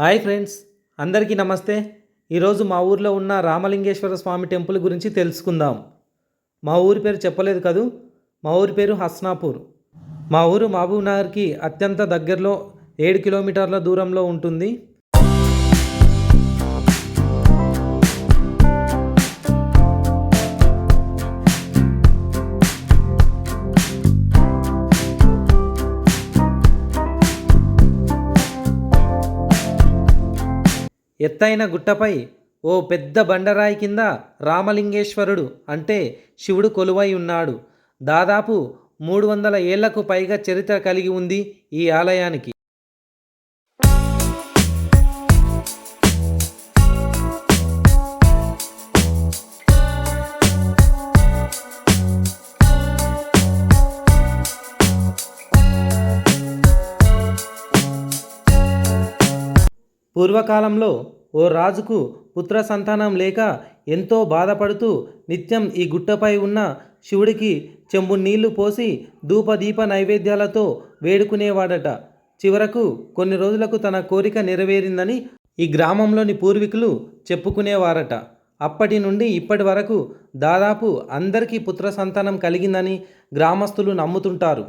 Hi friends అందరికీ నమస్తే. ఈరోజు మా ఊర్లో ఉన్న రామలింగేశ్వర స్వామి టెంపుల్ గురించి తెలుసుకుందాం. మా ఊరి పేరు చెప్పలేదు కదూ? మా ఊరి పేరు హస్నాపూర్. మా ఊరు మహబూబ్నగర్కి అత్యంత దగ్గరలో ఏడు కిలోమీటర్ల దూరంలో ఉంటుంది. ఎత్తైన గుట్టపై ఓ పెద్ద బండరాయి కింద రామలింగేశ్వరుడు అంటే శివుడు కొలువై ఉన్నాడు. దాదాపు మూడు వందల ఏళ్ళకు పైగా చరిత్ర కలిగి ఉంది ఈ ఆలయానికి. పూర్వకాలంలో ఓ రాజుకు పుత్ర సంతానం లేక ఎంతో బాధపడుతూ నిత్యం ఈ గుట్టపై ఉన్న శివుడికి చెంబు నీళ్ళు పోసి ధూపదీప నైవేద్యాలతో వేడుకునేవాడట. చివరకు కొన్ని రోజులకు తన కోరిక నెరవేరిందని ఈ గ్రామంలోని పూర్వీకులు చెప్పుకునేవారట. అప్పటి నుండి ఇప్పటి వరకు దాదాపు అందరికీ పుత్ర సంతానం కలిగిందని గ్రామస్తులు నమ్ముతుంటారు.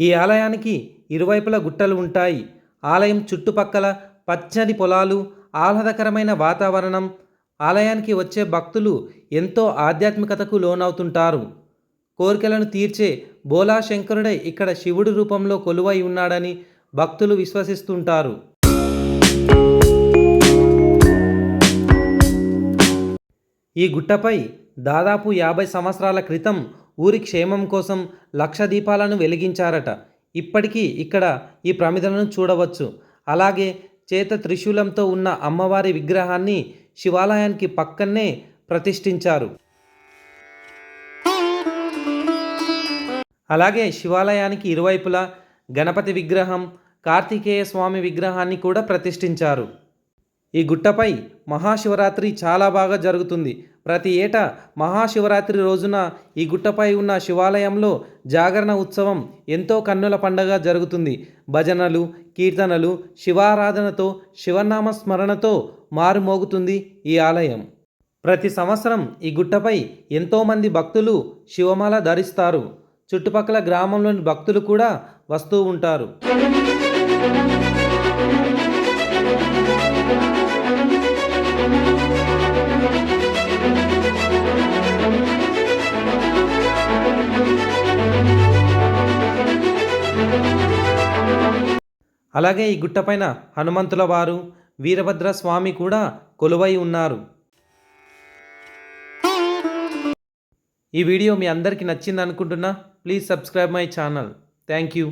ఈ ఆలయానికి ఇరువైపులా గుట్టలు ఉంటాయి. ఆలయం చుట్టుపక్కల పచ్చని పొలాలు ఆహ్లాదకరమైన వాతావరణం ఆలయానికి వచ్చే భక్తులు ఎంతో ఆధ్యాత్మికతకు లోనవుతుంటారు. కోరికలను తీర్చే బోలా శంకరుడే ఇక్కడ శివుడి రూపంలో కొలువై ఉన్నాడని భక్తులు విశ్వసిస్తుంటారు. ఈ గుట్టపై దాదాపు యాభై సంవత్సరాల క్రితం ఊరి క్షేమం కోసం లక్ష దీపాలను వెలిగించారట. ఇప్పటికీ ఇక్కడ ఈ ప్రమిదలను చూడవచ్చు. అలాగే చేత త్రిశూలంతో ఉన్న అమ్మవారి విగ్రహాన్ని శివాలయానికి పక్కనే ప్రతిష్ఠించారు. అలాగే శివాలయానికి ఇరువైపులా గణపతి విగ్రహం కార్తికేయ స్వామి విగ్రహాన్ని కూడా ప్రతిష్ఠించారు. ఈ గుట్టపై మహాశివరాత్రి చాలా బాగా జరుగుతుంది. ప్రతి ఏటా మహాశివరాత్రి రోజున ఈ గుట్టపై ఉన్న శివాలయంలో జాగరణ ఉత్సవం ఎంతో కన్నుల పండగ జరుగుతుంది. భజనలు కీర్తనలు శివారాధనతో శివనామ స్మరణతో మారుమోగుతుంది ఈ ఆలయం. ప్రతి సంవత్సరం ఈ గుట్టపై ఎంతోమంది భక్తులు శివమాల ధరిస్తారు. చుట్టుపక్కల గ్రామంలోని భక్తులు కూడా వస్తూ ఉంటారు. అలాగే ఈ గుట్టపైన హనుమంతుల వారు వీరభద్ర స్వామి కూడా కొలువై ఉన్నారు. ఈ వీడియో మీ అందరికీ నచ్చింది అనుకుంటున్నా please subscribe my channel. Thank you.